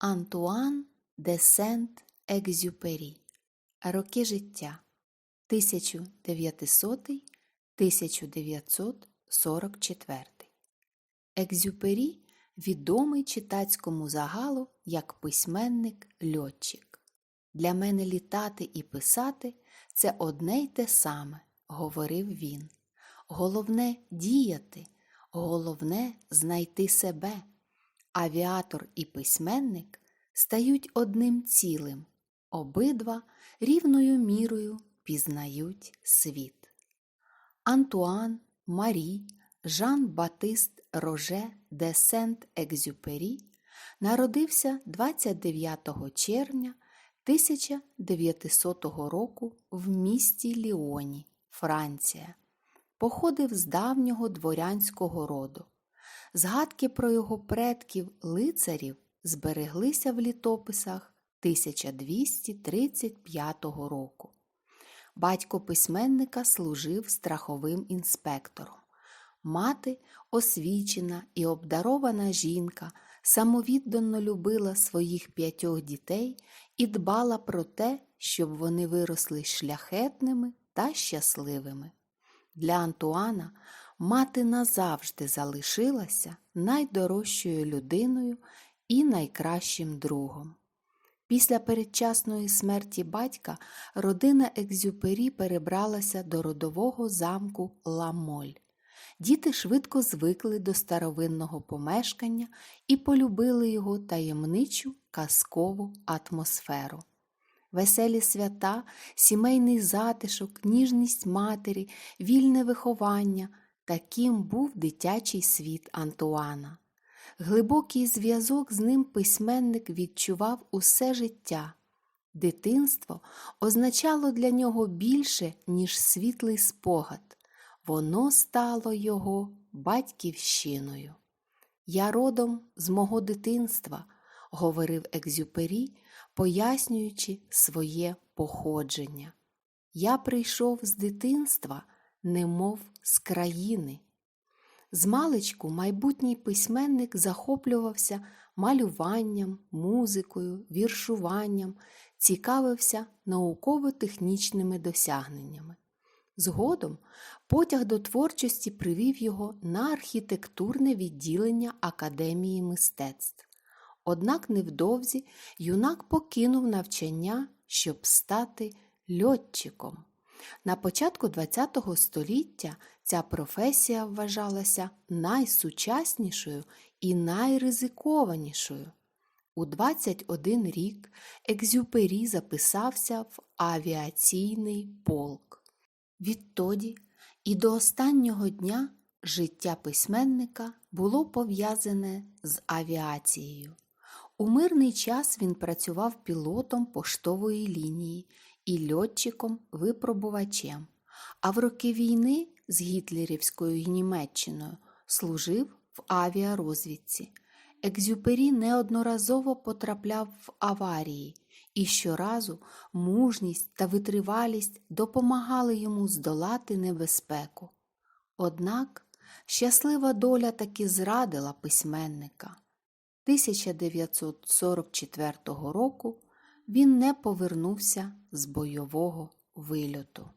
Антуан де Сент-Екзюпері. Роки життя 1900-1944. Екзюпері відомий читацькому загалу як письменник льотчик. Для мене літати і писати це одне й те саме, говорив він. Головне діяти, головне знайти себе. Авіатор і письменник стають одним цілим, обидва рівною мірою пізнають світ. Антуан, Марі, Жан Батист Роже де Сент-Екзюпері народився 29 червня 1900 року в місті Ліоні, Франція. Походив з давнього дворянського роду. Згадки про його предків лицарів збереглися в літописах 1235 року. Батько письменника служив страховим інспектором. Мати, освічена і обдарована жінка, самовіддано любила своїх п'ятьох дітей і дбала про те, щоб вони виросли шляхетними та щасливими. Для Антуана мати назавжди залишилася найдорожчою людиною і найкращим другом. Після передчасної смерті батька родина Екзюпері перебралася до родового замку Ламоль. Діти швидко звикли до старовинного помешкання і полюбили його таємничу казкову атмосферу. Веселі свята, сімейний затишок, ніжність матері, вільне виховання таким був дитячий світ Антуана. Глибокий зв'язок з ним письменник відчував усе життя. Дитинство означало для нього більше, ніж світлий спогад. Воно стало його батьківщиною. Я родом з мого дитинства, говорив Екзюпері, пояснюючи своє походження. Я прийшов з дитинства, немов з країни. Змалечку майбутній письменник захоплювався малюванням, музикою, віршуванням, цікавився науково-технічними досягненнями. Згодом потяг до творчості привів його на архітектурне відділення Академії мистецтв. Однак невдовзі юнак покинув навчання, щоб стати льотчиком. На початку ХХ століття ця професія вважалася найсучаснішою і найризикованішою. У 21 рік Екзюпері записався в авіаційний полк. Відтоді і до останнього дня життя письменника було пов'язане з авіацією. У мирний час він працював пілотом поштової лінії і льотчиком-випробувачем, а в роки війни з гітлерівською Німеччиною служив в авіарозвідці. Екзюпері неодноразово потрапляв в аварії, і щоразу мужність та витривалість допомагали йому здолати небезпеку. Однак щаслива доля таки зрадила письменника. 1944 року він не повернувся з бойового вильоту.